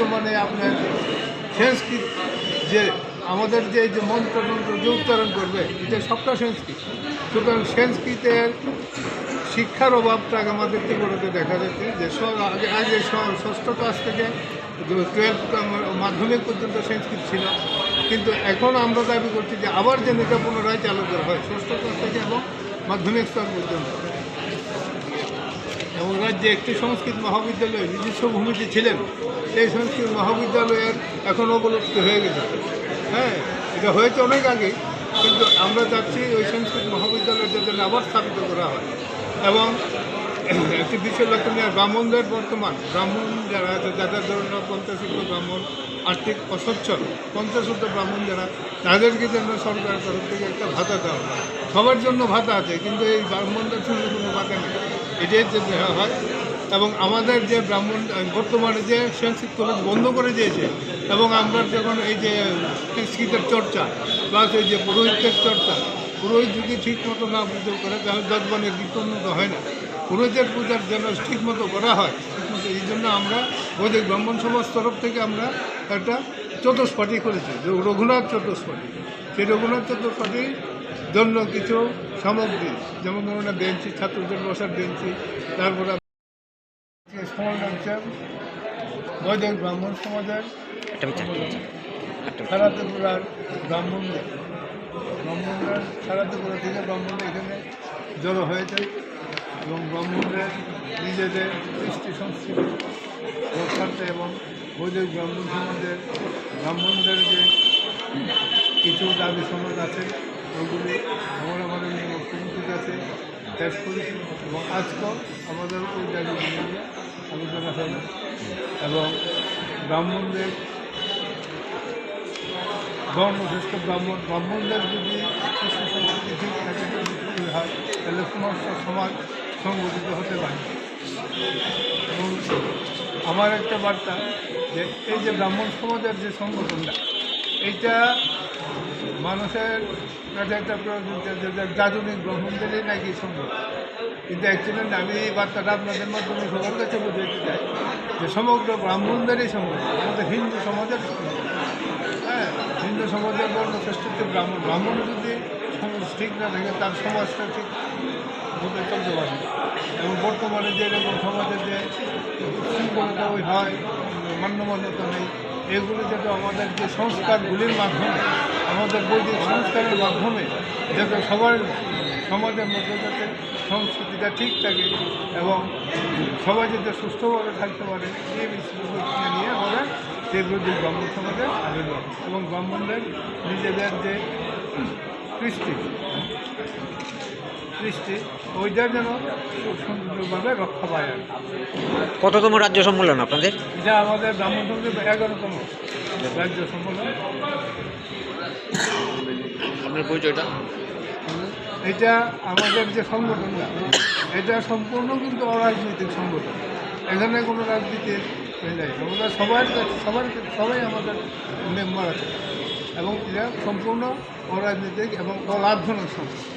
বর্তমানে আপনার সংস্কৃত যে আমাদের যে যে মন্ত্রতন্ত্র যে উচ্চারণ করবে, এটা সবটা সংস্কৃত। সুতরাং সংস্কৃতের শিক্ষার অভাবটাকে আমাদের ত্রিপুরাতে দেখা যাচ্ছে যে আগে আগে ষষ্ঠ ক্লাস থেকে টুয়েলভ মাধ্যমিক পর্যন্ত সংস্কৃত ছিল। কিন্তু এখন আমরা দাবি করছি যে, আবার যেন এটা পুনরায় চালু করা হয়, ষষ্ঠ ক্লাস থেকে এবং মাধ্যমিক স্তর পর্যন্ত। এবং রাজ্যে একটি সংস্কৃত মহাবিদ্যালয় নিজস্ব ভূমিতে ছিলেন, সেই সংস্কৃত মহাবিদ্যালয়ের এখন অবলুপ্ত হয়ে গেছে। হ্যাঁ এটা হয়েছে অনেক আগে, কিন্তু আমরা চাচ্ছি ওই সংস্কৃত মহাবিদ্যালয় যাতে আবার স্থাপিত করা হয়। এবং একটি বিষয় লক্ষণীয় ব্রাহ্মণদের বর্তমান, ব্রাহ্মণ যারা আছে, যাদের ধরুন পঞ্চাশোদ্ধ ব্রাহ্মণ, আর্থিক অসচ্ছল পঞ্চাশোদ্ধ ব্রাহ্মণ যারা, তাদেরকে যেন সরকারের তরফ থেকে একটা ভাতা দেওয়া সবার জন্য ভাতা আছে, কিন্তু এই ব্রাহ্মণদের জন্য নেই এটাই যে দেওয়া হয় এবং আমাদের যে ব্রাহ্মণ বর্তমানে যে সংস্কৃত কলেজ বন্ধ করে দিয়েছে এবং আমরা যখন এই যে সংস্কৃতের চর্চা প্লাস এই যে পুরোহিতের চর্চা, পুরোহিত যদি ঠিক মতো না পুজো করে, তাহলে যজমানের বিপন্নত হয় না। পুরোহিতের পূজার যেন ঠিক মতো করা হয়, ঠিকমতো, এই জন্য আমরা বৈদিক ব্রাহ্মণ সমাজ তরফ থেকে আমরা একটা চতুষ্পাঠী করেছি রঘুনাথ চতুষ্পাঠী। সেই রঘুনাথ চতুষ্পাঠীর জন্য কিছু সামগ্রী যেমন ধরুন বেঞ্চি ছাত্রদের বসার বেঞ্চি তারপরে বৈদিক ব্রাহ্মণ সমাজের। সারা ত্রিপুরার ব্রাহ্মণদের ব্রাহ্মণরা সারা ত্রিপুরা থেকে ব্রাহ্মণরা এখানে জড়ো হয়েছে এবং ব্রাহ্মণদের নিজেদের কৃষ্টি সংস্কৃতি রক্ষার্থে এবং বৈদিক ব্রাহ্মণ সমাজের ব্রাহ্মণদের যে কিছু দাবি সমাজ আছে ওগুলি আমরা আমাদের মুখ্যমন্ত্রীর কাছে পেশ করেছি। এবং আজকেও আমাদের ওই দাবি নিয়ে আলোচনা এবং ব্রাহ্মণদের বর্ণশ্রেষ্ঠ ব্রাহ্মণ, ব্রাহ্মণদের যদি ঠিক থাকে হয়, তাহলে সমস্ত সমাজ সংগঠিত হতে পারে। এবং আমার একটা বার্তা যে, এই যে ব্রাহ্মণ সমাজের যে সংগঠনটা, এইটা মানুষের কাছে একটা যে যাজনিক ব্রাহ্মণদেরই নাকি সংগঠন কিন্তু অ্যাকচুয়ালি আমি এই বার্তাটা আপনাদের মাধ্যমে সবার কাছে বুঝাইতে চাই যে সমগ্র ব্রাহ্মণদেরই সংগঠন আমাদের হিন্দু সমাজের হ্যাঁ হিন্দু সমাজের বর্ণ শ্রেষ্ঠত্ব ব্রাহ্মণ ব্রাহ্মণ যদি সমাজ ঠিক না থাকে তার সমাজটা ঠিক ভাবে চলতে পারে এবং বর্তমানে যে এরকম সমাজের যে শৃঙ্খলতা ওই হয় মান্যমান্যতা নেই এগুলো যাতে আমাদের যে সংস্কারগুলির মাধ্যমে, আমাদের বৈদিক সংস্কারের মাধ্যমে যাতে সবার সমাজের মধ্যে যাতে সংস্কৃতিটা ঠিক থাকে এবং সবাই যাতে সুস্থভাবে থাকতে পারে, এই বিষয়গুলো নিয়ে আমরা সেগুলো যে ব্রাহ্মণ সমাজের আবেদন। এবং ব্রাহ্মণদের নিজেদের যে কৃষ্টি কৃষ্টি ওইটা যেন খুব সুন্দরভাবে রক্ষা পায় আর কততম রাজ্য সম্মেলন আপনাদের? এটা আমাদের ব্রাহ্মণ সমাজের এগারোতম রাজ্য সম্মেলন। আপনার পরিচয়টা? এটা আমাদের যে সংগঠনটা এটা সম্পূর্ণ কিন্তু অরাজনৈতিক সংগঠন। এখানে কোনো রাজনীতির নেই আমরা সবার কাছে সবার সবাই আমাদের মেম্বার আছে। এবং এটা সম্পূর্ণ অরাজনৈতিক এবং অলাভজনক সংগঠন